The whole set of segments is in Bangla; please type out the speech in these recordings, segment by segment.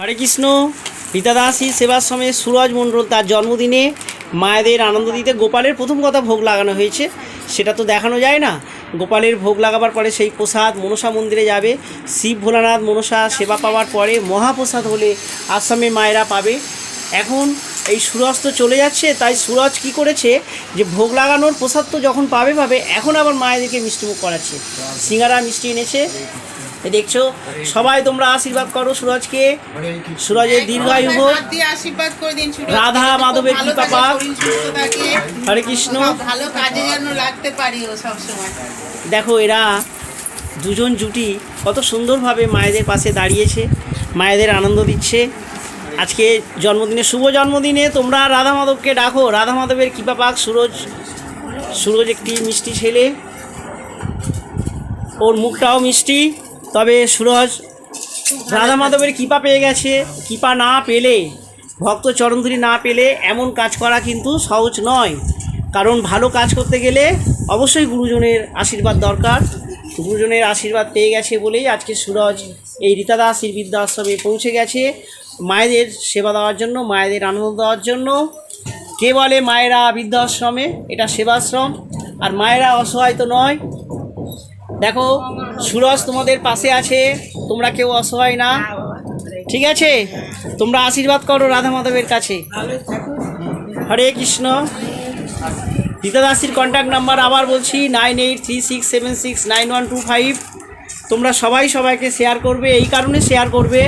হরে কৃষ্ণ, পিতাদাসী সেবার সময় সুরজ মণ্ডল তার জন্মদিনে মায়েদের আনন্দ দিতে গোপালের প্রথম কথা ভোগ লাগানো হয়েছে। সেটা তো দেখানো যায় না। গোপালের ভোগ লাগাবার পরে সেই প্রসাদ মনসা মন্দিরে যাবে। শিব ভোলানাথ মনসা সেবা পাওয়ার পরে মহাপ্রসাদ হলে আসামে মায়েরা পাবে। এখন এই সুরজ তো চলে যাচ্ছে, তাই সুরজ কি করেছে যে ভোগ লাগানোর প্রসাদ তো যখন পাবে পাবে, এখন আবার মায়েদেরকে মিষ্টিমুখ করাচ্ছে। সিঙ্গারা মিষ্টি এনেছে। দেখছ? সবাই তোমরা আশীর্বাদ করো সুরজকে। সুরজের দীর্ঘায়ু হোক। আশীর্বাদ করে দিন রাধা মাধবের কৃপা পাক। হরে কৃষ্ণ। ভালো কাজে যেন লাগতে পারি ও সবসময়। দেখো এরা দুজন জুটি কত সুন্দরভাবে মায়েদের পাশে দাঁড়িয়েছে মায়েদের আনন্দ দিচ্ছে। আজকে জন্মদিনে শুভ জন্মদিনে তোমরা রাধা মাধবকে ডাকো। রাধা মাধবের কৃপা পাক। সুরজ সুরজ একটি মিষ্টি ছেলে। ওর মুখটাও মিষ্টি। তবে সুরজ, রাধা মাধবের কৃপা পেয়ে গেছে। কৃপা না পেলে, ভক্ত চরণধুরি না পেলে এমন কাজ করা কিন্তু সহজ নয়। কারণ ভালো কাজ করতে গেলে অবশ্যই গুরুজনের আশীর্বাদ দরকার। গুরুজনের আশীর্বাদ পেয়ে গেছে বলেই আজকে সুরজ এই রীতাদাসীর বৃদ্ধাশ্রমে পৌঁছে গেছে। মায়েদের সেবা দেওয়ার জন্য, মায়েদের আনন্দ দেওয়ার জন্য। কে বলে মায়েরা বৃদ্ধাশ্রমে? এটা সেবাশ্রম। আর মায়েরা অসহায় তো নয় দেখো, সুরজ তোমাদের পাশে আছে, তোমরা কেউ অসহায় না। ঠিক আছে? তোমরা আশীর্বাদ করো রাধা মাধবের কাছে। হরে কৃষ্ণ। রীতাদাসীর কন্ট্যাক্ট নাম্বার আবার বলছি nine eight three six seven six nine one two five তোমরা সবাই সবাইকে শেয়ার করবে, এই কারণে শেয়ার করবে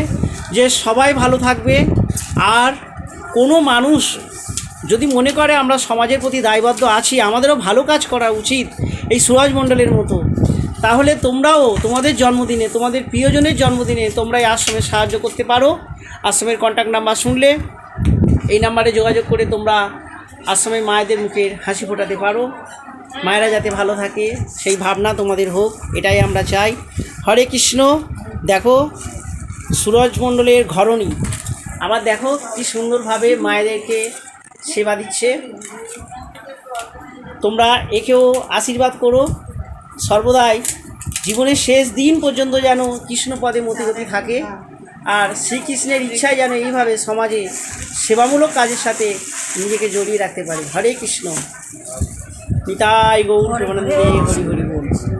যে সবাই ভালো থাকবে। আর কোনো মানুষ যদি মনে করে আমরা সমাজের প্রতি দায়বদ্ধ আছি, আমাদেরও ভালো কাজ করা উচিত এই সুরজ মণ্ডলের মতো। তাহলে তোমরাও তোমাদের জন্মদিনে, তোমাদের প্রিয়জনের জন্মদিনে তোমরা এই আশ্রমে সাহায্য করতে পারো। আশ্রমের কন্ট্যাক্ট নাম্বার শুনলে, এই নাম্বারে যোগাযোগ করে তোমরা আশ্রমের মায়েদের মুখের হাসি ফোটাতে পারো। মায়েরা যাতে ভালো থাকে, সেই ভাবনা তোমাদের হোক, এটাই আমরা চাই। হরে কৃষ্ণ, দেখো, সুরজ মণ্ডলের ঘরণী। আবার দেখো কি সুন্দরভাবে মায়েদেরকে সেবা দিচ্ছে। তোমরা একেও আশীর্বাদ করো। সর্বদাই জীবনের শেষ দিন পর্যন্ত যেন কৃষ্ণপদে মতিগতি থাকে। আর শ্রীকৃষ্ণের ইচ্ছায় যেন এইভাবে সমাজে সেবামূলক কাজের সাথে নিজেকে জড়িয়ে রাখতে পারে। হরে কৃষ্ণ। নিতাই গৌর হরি হরি বল।